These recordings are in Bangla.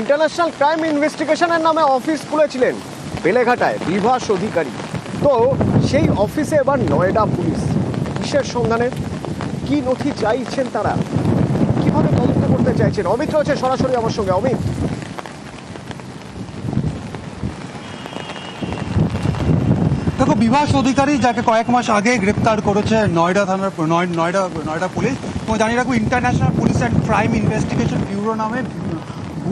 ইন্টারন্যাশনাল ক্রাইম ইনভেস্টিগেশনের নামে অফিস খুলেছিলেন বেলেঘাটায় বিভাস অধিকারী। তো সেই অফিসে এবার নয়ডা পুলিশ। কিসের সন্ধানে? কি নথি চাইছেন তারা? কীভাবে তদন্ত করতে চাইছেন? অমিত রয়েছে সরাসরি আমার সঙ্গে। অমিত। দেখো, বিভাস অধিকারী যাকে কয়েক মাস আগে গ্রেপ্তার করেছে নয়ডা থানার নয়ডা নয়ডা পুলিশ, এবং জানিয়ে রাখব International Police and Crime Investigation Bureau নামে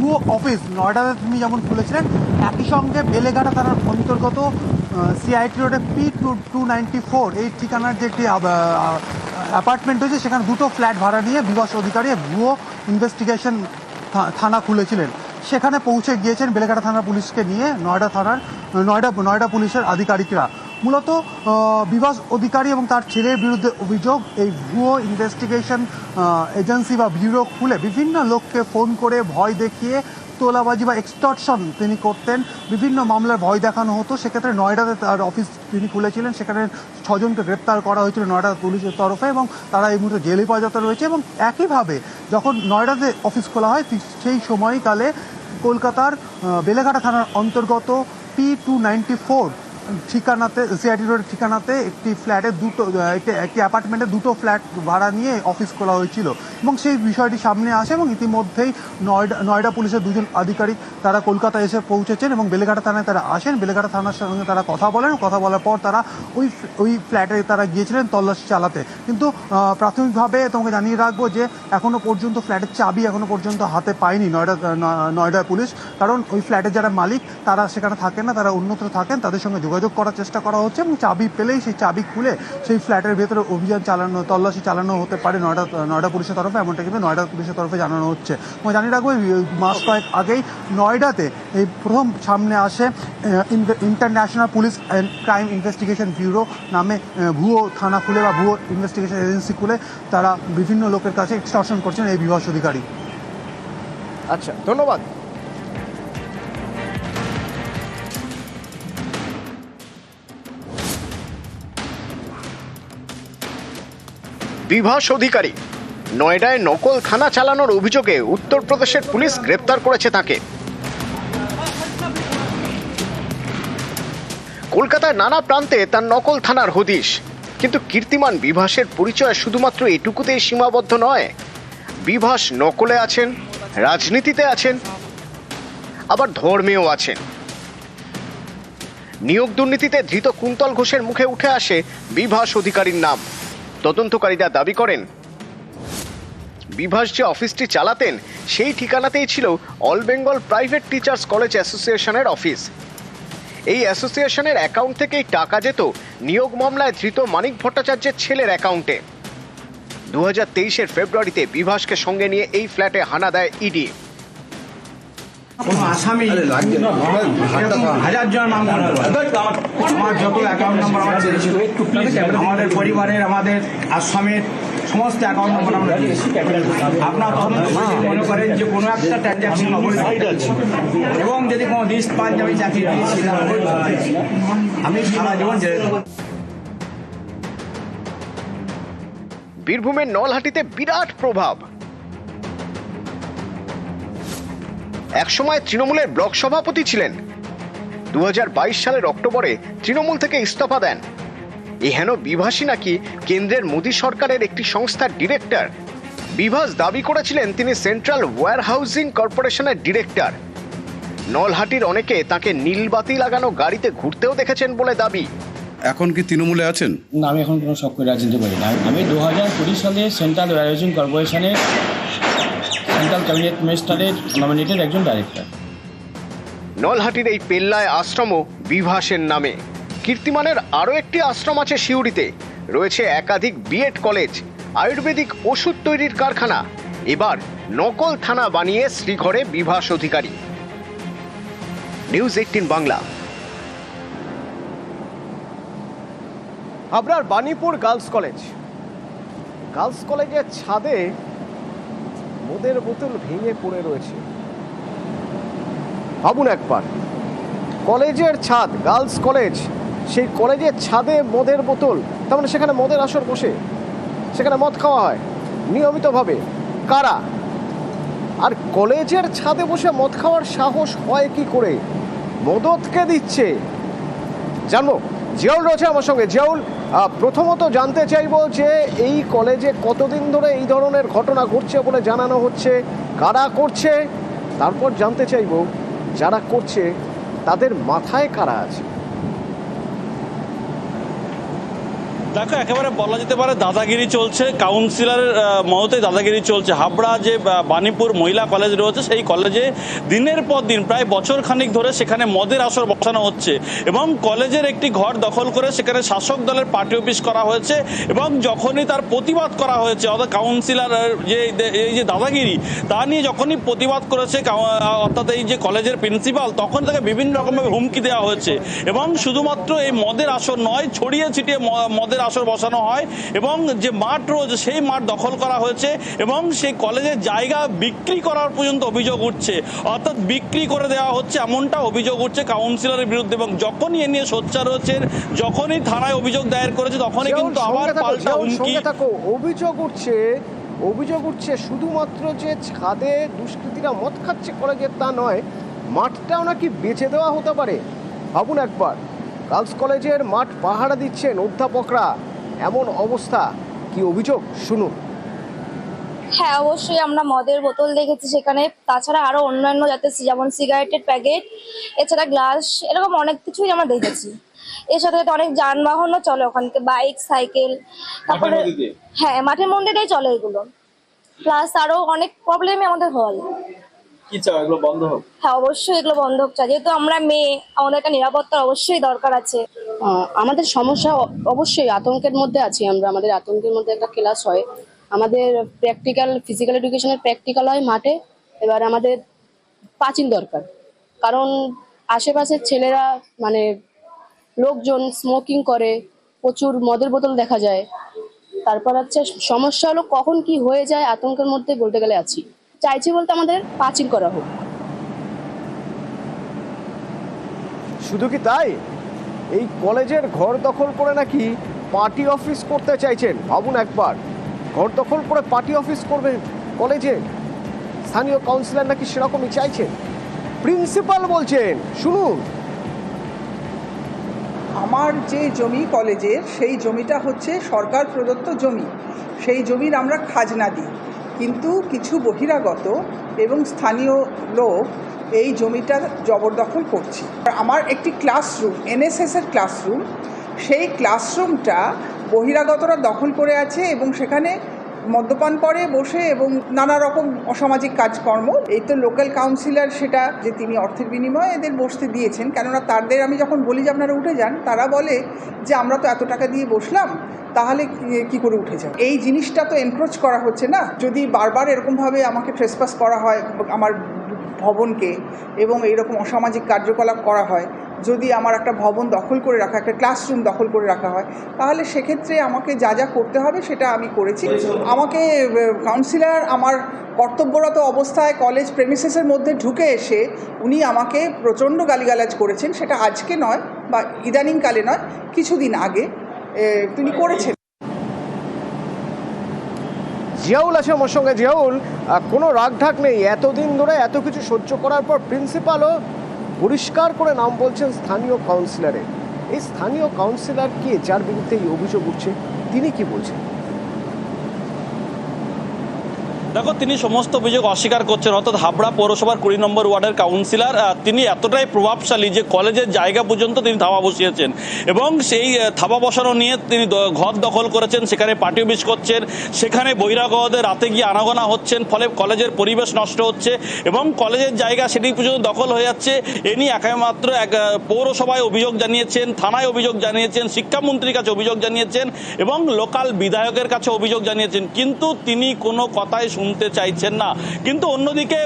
ভুয়ো অফিস, নয়ডাতে তুমি যেমন খুলেছিলেন, একই সঙ্গে বেলেঘাটা থানার অন্তর্গত সিআইটি রোডে P two two ninety four এই ঠিকানার যে একটি অ্যাপার্টমেন্ট রয়েছে, সেখানে দুটো ফ্ল্যাট ভাড়া নিয়ে বিভাস অধিকারী ভুয়ো ইনভেস্টিগেশন থানা খুলেছিলেন। সেখানে পৌঁছে গিয়েছেন বেলেঘাটা থানার পুলিশকে নিয়ে, নয়ডা থানার, নয়ডা নয়ডা পুলিশের আধিকারিকরা। মূলত বিভাস অধিকারী এবং তার ছেলের বিরুদ্ধে অভিযোগ, এই ভুয়ো ইনভেস্টিগেশন এজেন্সি বা ব্যুরো খুলে বিভিন্ন লোককে ফোন করে ভয় দেখিয়ে তোলাবাজি বা এক্সটর্শন তিনি করতেন। বিভিন্ন মামলার ভয় দেখানো হতো। সেক্ষেত্রে নয়ডাতে তার অফিস তিনি খুলেছিলেন। সেখানে ছজনকে গ্রেপ্তার করা হয়েছিল নয়ডা পুলিশের তরফে এবং তারা এই মুহূর্তে জেলে হেফাজতে রয়েছে এবং একইভাবে যখন নয়ডাতে অফিস খোলা হয় সেই সময়কালে কলকাতার বেলেঘাটা থানার অন্তর্গত পি টু নাইনটি ফোর ঠিকানাতে সিআইটি রোডের ঠিকানাতে একটি ফ্ল্যাটে দুটো একটি একটি অ্যাপার্টমেন্টে দুটো ফ্ল্যাট ভাড়া নিয়ে অফিস খোলা হয়েছিল। এবং সেই বিষয়টি সামনে আসে এবং ইতিমধ্যেই নয়ডা নয়ডা পুলিশের দুজন আধিকারিক তারা কলকাতা এসে পৌঁছেছেন এবং বেলেঘাটা থানায় তারা আসেন। বেলেঘাটা থানার সঙ্গে তারা কথা বলেন। কথা বলার পর তারা ওই ওই ফ্ল্যাটে তারা গিয়েছিলেন তল্লাশি চালাতে। কিন্তু প্রাথমিকভাবে তোমাকে জানিয়ে রাখব যে এখনও পর্যন্ত ফ্ল্যাটের চাবি এখনও পর্যন্ত হাতে পায়নি নয়ডা নয়ডা পুলিশ। কারণ ওই ফ্ল্যাটের যারা মালিক, তারা সেখানে থাকেন না, তারা অন্যত্র থাকেন, তাদের সঙ্গে যোগাযোগ করার চেষ্টা করা হচ্ছে এবং চাবি পেলেই সেই চাবি খুলে সেই ফ্ল্যাটের ভেতরে অভিযান চালানো, তল্লাশি চালানো হতে পারে নয়ডা নয়ডা পুলিশের তরফে, এমনটা কিন্তু নয়ডা পুলিশের তরফে জানানো হচ্ছে। এবং জানিয়ে রাখব মাস কয়েক আগেই নয়ডাতে এই প্রথম সামনে আসে International Police and Crime Investigation Bureau নামে ভুয়ো থানা খুলে বা ভুয়ো ইনভেস্টিগেশন এজেন্সি খুলে তারা বিভিন্ন লোকের কাছে এক্সটর্শন করছেন এই বিভাস অধিকারী। আচ্ছা ধন্যবাদ। বিভাস অধিকারী। নয়ডায় নকল থানা চালানোর অভিযোগে উত্তরপ্রদেশের পুলিশ গ্রেপ্তার করেছে তাকে। কলকাতার নানা প্রান্তে তার নকল থানার হদিশ। কিন্তু কীর্তিমান বিভাসের পরিচয় শুধুমাত্র এটুকুতেই সীমাবদ্ধ নয়। বিভাস নকলে আছেন, রাজনীতিতে আছেন, আবার ধর্মেও আছেন। নিয়োগ দুর্নীতিতে ধৃত কুন্তল ঘোষের মুখে উঠে আসে বিভাস অধিকারীর নাম। তদন্তকারীরা দাবি করেন, বিভাস যে অফিসটি চালাতেন, সেই ঠিকানাতেই ছিল All Bengal Private Teachers College অ্যাসোসিয়েশনের অফিস। এই অ্যাসোসিয়েশনের অ্যাকাউন্ট থেকেই টাকা যেত নিয়োগ মামলায় ধৃত মানিক ভট্টাচার্যের ছেলের অ্যাকাউন্টে। দু হাজার তেইশের ফেব্রুয়ারিতে বিভাসকে সঙ্গে নিয়ে এই ফ্ল্যাটে হানা দেয় ইডি। কোনো আসামি হাজার জন নাম আমার যত অ্যাকাউন্ট নাম্বার আমার আমাদের পরিবারের আমাদের আসামের সমস্ত অ্যাকাউন্ট নাম্বার আমরা দিয়েছি। আপনার মনে করেন যে কোনো একটা ট্রানজাকশন অবৈধ এবং যদি কোনো লিস্ট পান যে আমি চাকরি দিয়েছিলাম আমি সারা জীবন জেলে বীরভূমের নলহাটিতে বিরাট প্রভাব। একসময় তৃণমূলের ব্লক সভাপতি ছিলেন। দু হাজার বাইশ সালের অক্টোবরে তৃণমূল থেকে ইস্তফা দেন। এহেন বিভাসী নাকি কেন্দ্রের মোদী সরকারের একটি সংস্থার ডিরেক্টর? বিভাস দাবি করেছিলেন তিনি সেন্ট্রাল ওয়্যার হাউজিং কর্পোরেশনের ডিরেক্টর। নলহাটির অনেকে তাকে নীলবাতি লাগানো গাড়িতে ঘুরতেও দেখেছেন বলে দাবি। এখন কি তৃণমূলে আছেন? না আমি এখন কোনো সক্রিয় রাজনীতি করি না আমি দু হাজার কুড়ি সালে সেন্ট্রাল রাইজিং কর্পোরেশনের সেন্ট্রাল ক্যাবিনেট মিনিস্টারের নমিনেটেড একজন ডাইরেক্টর নলহাটির এই পেল্লায় আশ্রমও বিভাসের নামে। কীর্তিমানের আরও একটি আশ্রম আছে সিউড়িতে। রয়েছে একাধিক বিএড কলেজ, আয়ুর্বেদিক ওষুধ তৈরির কারখানা। এবার নকল থানা বানিয়ে শ্রীঘরে বিভাস অধিকারী। News eighteen Bangla. আপনার বাণীপুর গার্লস কলেজ। গার্লস কলেজের ছাদে মদের বোতল ভেঙে পড়ে রয়েছে। ভাবুন একবার, কলেজের ছাদ, গার্লস কলেজ, সেই কলেজের ছাদে মদের বোতল, তার মানে সেখানে মদের আসর বসে, সেখানে মদ খাওয়া হয়, নিয়মিতভাবে। কারা? আর কলেজের ছাদে বসে মদ খাওয়ার সাহস হয় কি করে? মদতকে দিচ্ছে। জানব, জিয়াউল রয়েছে আমার সঙ্গে। জিয়াউল প্রথমত জানতে চাইব যে এই কলেজে কতদিন ধরে এই ধরনের ঘটনা ঘটছে বলে জানানো হচ্ছে, কারা করছে? তারপর জানতে চাইব যারা করছে, তাদের মাথায় কারা আছে? দেখো একেবারে বলা যেতে পারে দাদাগিরি চলছে কাউন্সিলরের মহতে দাদাগিরি চলছে। হাবড়া যে আহ, বাণীপুর মহিলা কলেজ রয়েছে সেই কলেজে দিনের পর দিন প্রায় বছর খানিক ধরে সেখানে মদের আসর বসানো হচ্ছে এবং কলেজের একটি ঘর দখল করে সেখানে শাসক দলের পার্টি অফিস করা হয়েছে এবং যখনই তার প্রতিবাদ করা হয়েছে অর্থাৎ কাউন্সিলর যে এই যে দাদাগিরি তা নিয়ে যখনই প্রতিবাদ করেছে অর্থাৎ এই যে কলেজের প্রিন্সিপাল তখন তাকে বিভিন্ন রকমভাবে হুমকি দেওয়া হয়েছে এবং শুধুমাত্র এই মদের আসর নয় ছড়িয়ে ছিটিয়ে ম- মদের আসর বসানো হয় এবং যে মাঠ রয়েছে সেই মাঠ দখল করা হয়েছে এবং সেই কলেজের জায়গা বিক্রি করার পর্যন্ত অভিযোগ উঠছে। অর্থাৎ বিক্রি করে দেওয়া হচ্ছে এমনটা অভিযোগ উঠছে কাউন্সিলরের বিরুদ্ধে এবং যখনই এ নিয়ে সোচ্চার হচ্ছে যখনই থানায় অভিযোগ দায়ের করেছে তখনই কিন্তু আবার পাল্টা হুমকি। অভিযোগ উঠছে অভিযোগ উঠছে শুধুমাত্র যে ছাদে দুষ্কৃতীরা মদ খাচ্ছে কলেজের তা নয় মাঠটাও নাকি বেচে দেওয়া হতে পারে। ভাবুন একবার। গার্লস কলেজের মাঠ পাহারা দিচ্ছেন অধ্যাপকরা। এমন অবস্থা কি অভিযোগ? শুনুন। হ্যাঁ অবশ্যই আমরা মদের বোতল দেখেছি সেখানে। তাছাড়া আরও অন্যান্য যাতে যেমন সিগারেটের প্যাকেট এছাড়া গ্লাস এরকম অনেক কিছুই আমরা দেখেছি। এর সাথে সাথে অনেক যানবাহনও চলে ওখান থেকে বাইক সাইকেল তারপরে হ্যাঁ মাঠের মন্দিরেই চলে এগুলো। প্লাস আরও অনেক প্রবলেমই আমাদের হয়। কি চাও? এগুলো বন্ধ হোক। হ্যাঁ অবশ্যই এগুলো বন্ধ হোক। চাই যেহেতু আমরা মেয়ে আমাদের একটা নিরাপত্তার অবশ্যই দরকার আছে। আমাদের সমস্যা অ- অবশ্যই আতঙ্কের মধ্যে আছি আমরা। আমাদের আতঙ্কের মধ্যে একটা ক্লাস হয়। আমাদের প্র্যাকটিক্যাল ফিজিক্যাল এডুকেশনের প্র্যাকটিক্যাল হয় মাঠে। এবার আমাদের পাঁচিল দরকার। কারণ আশেপাশের ছেলেরা মানে লোকজন স্মোকিং করে প্রচুর মদের বোতল দেখা যায়। তারপর হচ্ছে সমস্যা হলো কখন কি হয়ে যায় আতঙ্কের মধ্যে বলতে গেলে আছি। চাইছি বলতে আমাদের পাঁচিল করা হোক। শুধু কি তাই? এই কলেজের ঘর দখল করে নাকি পার্টি অফিস করতে চাইছেন? ভাবুন একবার। ঘর দখল করে পার্টি অফিস করবেন কলেজে? স্থানীয় কাউন্সিলর নাকি সেরকমই চাইছেন? প্রিন্সিপাল বলছেন শুনুন। আমার যে জমি কলেজের সেই জমিটা হচ্ছে সরকার প্রদত্ত জমি। সেই জমির আমরা খাজনা দিই। কিন্তু কিছু বহিরাগত এবং স্থানীয় লোক এই জমিটা জবরদখল করছে। আমার একটি ক্লাসরুম, এনএসএসের ক্লাসরুম, সেই ক্লাসরুমটা বহিরাগতরা দখল করে আছে এবং সেখানে মদ্যপান করে, বসে এবং নানা রকম অসামাজিক কাজকর্ম। এই তো লোকাল কাউন্সিলর সেটা যে তিনি অর্থের বিনিময়ে এদের বসতে দিয়েছেন। কেননা তাদের, আমি যখন বলি যে আপনারা উঠে যান, তারা বলে যে, আমরা তো এত টাকা দিয়ে বসলাম, তাহলে কি- করে উঠে যান এই জিনিসটা তো এনক্রোচ করা হচ্ছে না। যদি বারবার এরকমভাবে আমাকে ট্রেসপাস করা হয়, আমার ভবনকে, এবং এইরকম অসামাজিক কার্যকলাপ করা হয় যদি আমার একটা ভবন দখল করে রাখা একটা ক্লাসরুম দখল করে রাখা হয় তাহলে সেক্ষেত্রে আমাকে যা যা করতে হবে সেটা আমি করেছি। আমাকে কাউন্সিলর আমার কর্তব্যরত অবস্থায় কলেজ প্রেমিসেসের মধ্যে ঢুকে এসে উনি আমাকে প্রচণ্ড গালিগালাজ করেছেন। সেটা আজকে নয় বা ইদানিংকালে নয় কিছুদিন আগে। তিনি করেছেন। জিয়াউল আছে আমার সঙ্গে। জিয়াউল কোনো রাগঢাক নেই। এতদিন ধরে এত কিছু সহ্য করার পর প্রিন্সিপালও পরিষ্কার করে নাম বলছেন স্থানীয় কাউন্সিলরের এই স্থানীয় কাউন্সিলর কে, যার বিরুদ্ধে এই অভিযোগ উঠছে, তিনি কি বলছেন? দেখো, তিনি সমস্ত অভিযোগ অস্বীকার করছেন। অর্থাৎ হাবড়া পৌরসভার কুড়ি নম্বর ওয়ার্ডের কাউন্সিলর তিনি এতটাই প্রভাবশালী যে কলেজের জায়গা পর্যন্ত তিনি থাবা বসিয়েছেন। এবং সেই থাবা বসানো নিয়ে তিনি ঘর দখল করেছেন, সেখানে পার্টি অফিস করছেন, সেখানে বহিরাগতদের রাতে গিয়ে আনাগোনা হচ্ছেন, ফলে কলেজের পরিবেশ নষ্ট হচ্ছে এবং কলেজের জায়গা সেটি পর্যন্ত দখল হয়ে যাচ্ছে। এ নিয়ে একমাত্র এক পৌরসভায় অভিযোগ জানিয়েছেন, থানায় অভিযোগ জানিয়েছেন, শিক্ষামন্ত্রীর কাছে অভিযোগ জানিয়েছেন এবং লোকাল বিধায়কের কাছে অভিযোগ জানিয়েছেন। কিন্তু তিনি কোনো কথাই শুনতে চাইছেন না। কিন্তু অন্যদিকে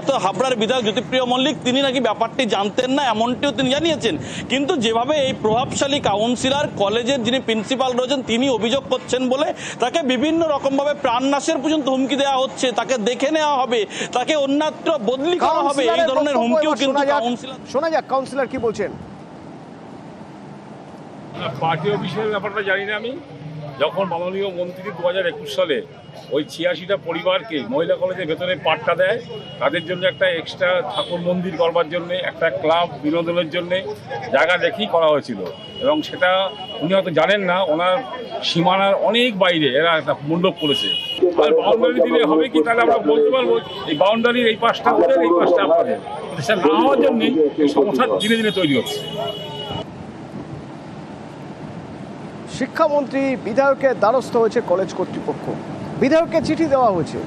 অত হাবড়ার বিধায়ক জ্যোতিপ্রিয় মল্লিক তিনি নাকি ব্যাপারটি জানতেন না এমনটিও তিনি জানিয়েছেন। কিন্তু যেভাবে এই প্রভাবশালী কাউন্সিলর কলেজের যিনি প্রিন্সিপাল রয়েছেন তিনি অভিযোগ করছেন বলে তাকে বিভিন্ন রকমভাবে প্রাণনাশের পর্যন্ত হুমকি দেওয়া হচ্ছে তাকে দেখে নেওয়া হবে তাকে অন্যত্র বদলি করা হবে এই ধরনের হুমকিও কিন্তু শোনা যাক। কাউন্সিলর শোনা যাক কাউন্সিলর কি বলছেন। পার্টি অফিসের ব্যাপারটা জানি না আমি। যখন মাননীয় মন্ত্রী দু হাজার একুশ সালে ওই ছিয়াশিটা পরিবারকে মহিলা কলেজের ভেতরে পাট্টা দেয়, তাদের জন্য একটা এক্সট্রা ঠাকুর মন্দির করবার জন্যে, একটা ক্লাব বিনোদনের জন্যে জায়গা দেখেই করা হয়েছিল। এবং সেটা উনি হয়তো জানেন না, ওনার সীমানার অনেক বাইরে এরা একটা মণ্ডপ করেছে। আর বাউন্ডারি দিলে হবে কি তাহলে আমরা বলতে পারব, এই বাউন্ডারির এই পাশটা ওদের, এই পাশটা আপনাদের সেটা না হওয়ার জন্যই সমস্যা দিনে দিনে তৈরি হচ্ছে। শিক্ষামন্ত্রী বিধায়কের দ্বারস্থ হয়েছে কলেজ কর্তৃপক্ষ। বিধায়ককে চিঠি দেওয়া হয়েছে।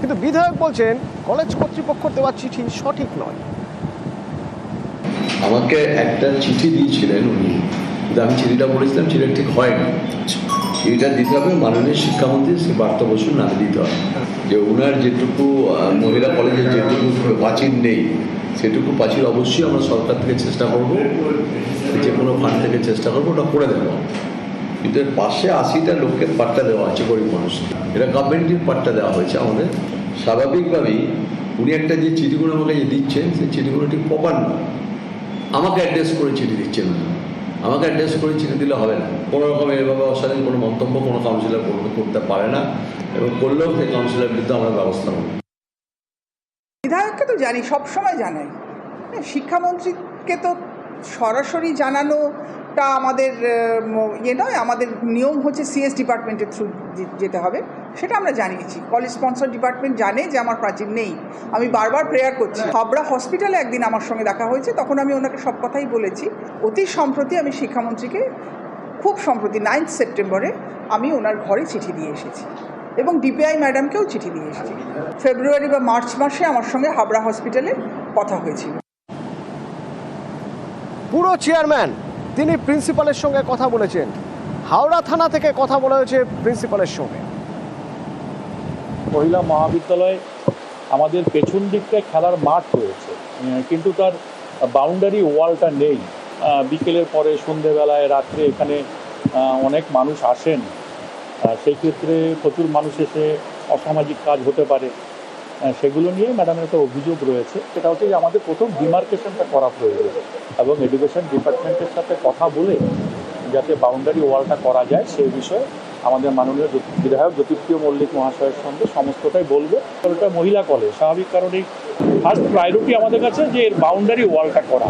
কিন্তু বিধায়ক বলছেন কলেজ কর্তৃপক্ষ দেওয়া চিঠি সঠিক নয়। আমাকে একটা চিঠি দিয়েছিলেন উনি। কিন্তু আমি চিঠিটা পড়েছিলাম চিঠিটা ঠিক হয়নি। চিঠিটা দিতে হবে মাননীয় শিক্ষামন্ত্রী শ্রী পার্থ বসুর নামে দিতে হবে। যে ওনার যেটুকু মহিলা কলেজের যেটুকু প্রাচীর নেই সেটুকু প্রাচীর অবশ্যই আমরা সরকার থেকে চেষ্টা করব। যে কোনো ফান্ড থেকে চেষ্টা করব ওটা করে দেবো। কিন্তু এর পাশে আশিটা লোকের পাট্টা দেওয়া আছে গরিব মানুষ। এটা গভর্নমেন্টের পাট্টা দেওয়া হয়েছে আমাদের। স্বাভাবিকভাবেই উনি একটা যে চিঠিগুলো আমাকে যে দিচ্ছেন সেই চিঠিগুলো ঠিক প্রপার না আমাকে অ্যাড্রেস করে চিঠি দিচ্ছেন আমাকে অ্যাড্রেস করে চিঠি দিলে হবে না। কোনো রকম এভাবে অশালীন কোনো মন্তব্য কোনো কাউন্সিলর করতে করতে পারে না। এবং করলেও সেই কাউন্সিলর বিরুদ্ধে আমরা ব্যবস্থা নেব। বিধায়ককে তো জানি সবসময় জানাই। হ্যাঁ, শিক্ষামন্ত্রীকে তো সরাসরি জানানোটা আমাদের ইয়ে নয়, আমাদের নিয়ম হচ্ছে সিএস ডিপার্টমেন্টের থ্রু যেতে হবে। সেটা আমরা জানিয়েছি। কলেজ স্পন্সর ডিপার্টমেন্ট জানে যে আমার প্রাচীর নেই। আমি বারবার প্রেয়ার করছি। হাবড়া হসপিটালে একদিন আমার সঙ্গে দেখা হয়েছে। তখন আমি ওনাকে সব কথাই বলেছি। অতি সম্প্রতি আমি শিক্ষামন্ত্রীকে খুব সম্প্রতি নাইন্থ সেপ্টেম্বরে আমি ওনার ঘরে চিঠি দিয়ে এসেছি এবং ডিপিআই ম্যাডামকেও চিঠি দিয়ে এসেছি। ফেব্রুয়ারি বা মার্চ মাসে আমার সঙ্গে হাবড়া হসপিটালে কথা হয়েছিল। পুরো চেয়ারম্যান, তিনি প্রিন্সিপালের সঙ্গে কথা বলেছেন। হাওড়া থানা থেকে কথা বলা হয়েছে প্রিন্সিপালের সঙ্গে। মহিলা মহাবিদ্যালয়ে আমাদের পেছন দিকটায় খেলার মাঠ রয়েছে। কিন্তু তার বাউন্ডারি ওয়ালটা নেই। বিকেলের পরে, সন্ধেবেলায়, রাত্রে এখানে অনেক মানুষ আসেন। সেই ক্ষেত্রে প্রচুর মানুষ এসে অসামাজিক কাজ হতে পারে। সেগুলো নিয়ে ম্যাডামের একটা অভিযোগ রয়েছে। সেটা হচ্ছে যে আমাদের প্রথম ডিমার্কেশনটা করা প্রয়োজন এবং এডুকেশন ডিপার্টমেন্টের সাথে কথা বলে যাতে বাউন্ডারি ওয়ালটা করা যায়, সেই বিষয়ে আমাদের মাননীয় বিধায়ক জ্যোতিপ্রিয় মল্লিক মহাশয়ের সঙ্গে সমস্তটাই বলবে। ওটা মহিলা কলেজ স্বাভাবিক কারণেই ফার্স্ট প্রায়োরিটি আমাদের কাছে যে এর বাউন্ডারি ওয়ালটা করা।